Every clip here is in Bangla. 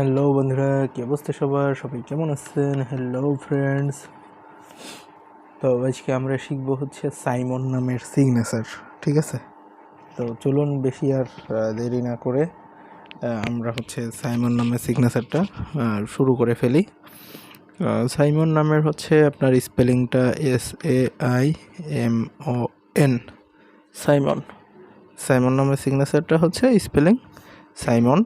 হ্যালো বন্ধুরা, কি অবস্থা সবার? সবাই কেমন আছেন? হ্যালো ফ্রেন্ডস তো আজকে আমরা শিখব হচ্ছে সাইমন নামের সিগনেচার ঠিক আছে? তো চলুন বেশি আর দেরি না করে আমরা হচ্ছে সাইমন নামের সিগনেচারটা শুরু করে ফেলি। সাইমন নামের হচ্ছে আপনার স্পেলিংটা S A I M O N Simon. Simon নামের সিগনেচারটা হচ্ছে spelling Simon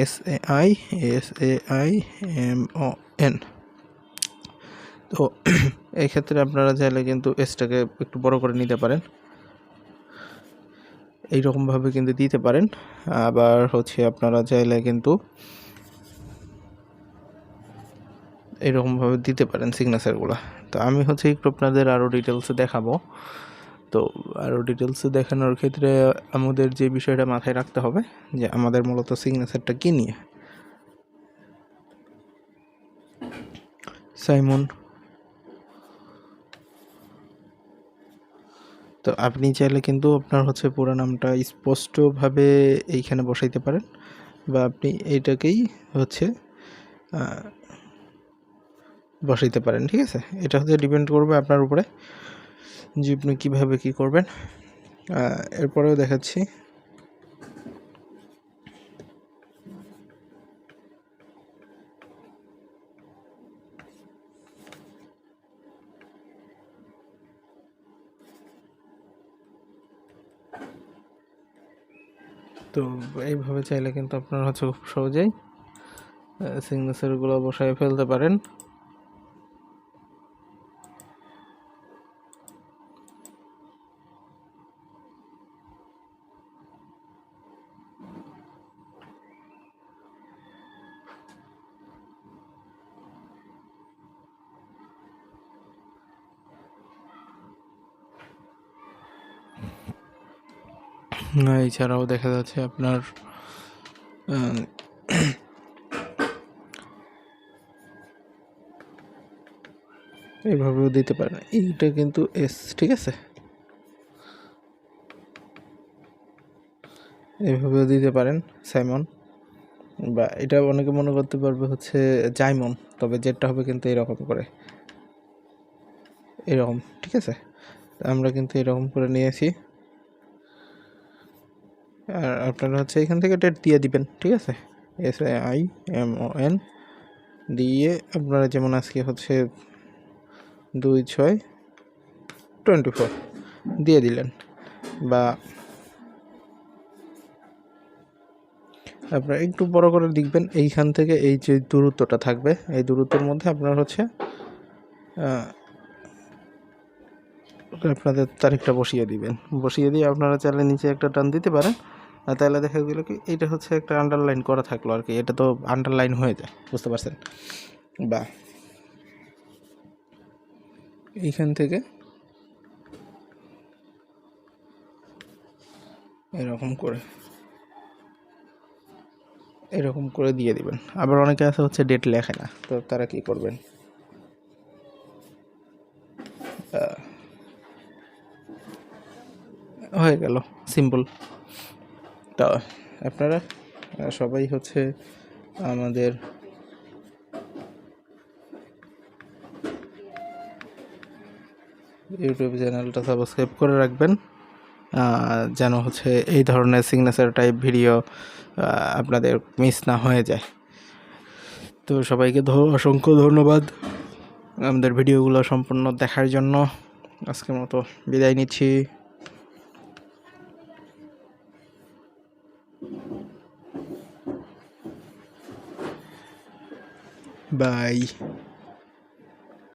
S A I S A I M O N তো এই ক্ষেত্রে আপনারা চাইলে কিন্তু এসটাকে একটু বড় করে নিতে পারেন। এইরকমভাবে কিন্তু দিতে পারেন। আবার হচ্ছে আপনারা চাইলে কিন্তু এরকমভাবে দিতে পারেন সিগনেচারগুলো তো আমি হচ্ছে একটু আপনাদের আরও ডিটেলসে দেখাবো। তো আরও ডিটেলসে দেখানোর ক্ষেত্রে আমাদের যে বিষয়টা মাথায় রাখতে হবে, যে আমাদের মূলত সিগনেচারটা কী নিয়ে? সাইমন। তো আপনি চাইলে কিন্তু আপনার হচ্ছে পুরো নামটা স্পষ্টভাবে এইখানে বসাইতে পারেন, বা আপনি এইটাকেই হচ্ছে বসাইতে পারেন, ঠিক আছে? এটা হচ্ছে ডিপেন্ড করবে আপনার উপরে। আপনি কীভাবে কী করবেন এরপরেও দেখাচ্ছি। তো এইভাবে চাইলে কিন্তু আপনার হচ্ছে খুব সহজেই সিগনেচারগুলো বসায় ফেলতে পারেন। এছাড়াও দেখা যাচ্ছে আপনার এইভাবেও দিতে পারেন। এইটা কিন্তু এস, ঠিক আছে? এইভাবেও দিতে পারেন, সাইমন। বা এটা অনেকে মনে করতে পারবে হচ্ছে জাইমন, তবে যেটা হবে কিন্তু এরকম করে। এরকম, ঠিক আছে? আমরা কিন্তু এরকম করে নিয়েছি। আর আপনারা হচ্ছে এখান থেকে ডেট দিয়ে দিবেন, ঠিক আছে? S I M O N দিয়ে আপনারা যেমন আজকে হচ্ছে দুই ছয় টোয়েন্টি ফোর দিয়ে দিলেন বা আপনারা একটু বড় করে লিখবেন, এইখান থেকে এই যে দূরত্বটা থাকবে, এই দূরত্বের মধ্যে আপনার হচ্ছে আপনাদের তারিখটা বসিয়ে দিবেন। বসিয়ে দিয়ে আপনারা চাইলে নিচে একটা টান দিতে পারেন। তাহলে দেখা গেল কি এটা হচ্ছে একটা আন্ডারলাইন করা থাকল আর কি, এটা তো আন্ডারলাইন হয়ে যায়, বুঝতে পারছেন? বা, এইখান থেকে এরকম করে এরকম করে দিয়ে দিবেন। আবার অনেকে আছে হচ্ছে ডেট লেখে না, তো তারা কি করবেন? হয়ে গেল সিম্পল তা আপনারা সবাই হচ্ছে আমাদের ইউটিউব চ্যানেলটা সাবস্ক্রাইব করে রাখবেন যেন হচ্ছে এই ধরনের সিগনেচার টাইপ ভিডিও আপনাদের মিস না হয়ে যায়। তো সবাইকে অসংখ্য ধন্যবাদ আমাদের ভিডিওগুলো সম্পূর্ণ দেখার জন্য। আজকের মতো বিদায় নিচ্ছি। Bye.